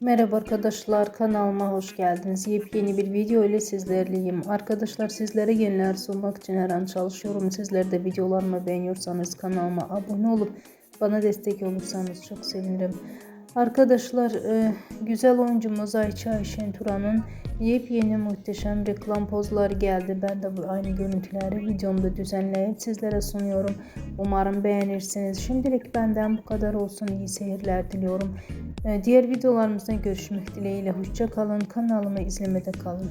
Merhaba arkadaşlar kanalıma hoş geldiniz. Yepyeni bir video ile sizlerleyim. Arkadaşlar sizlere yeniler sunmak için her an çalışıyorum. Sizler de videolarımı beğeniyorsanız kanalıma abone olup bana destek olursanız çok sevinirim. Arkadaşlar e, güzel oyuncumuz Ayça Ayşen Turan'ın yepyeni muhteşem reklam pozları geldi. Ben de bu aynı görüntüleri videomda düzenleyip sizlere sunuyorum. Umarım beğenirsiniz. Şimdilik benden bu kadar olsun. İyi seyirler diliyorum. Ee, Diğer videolarımızda görüşmek dileğiyle. Hoşça kalın. Kanalımı izlemede kalın.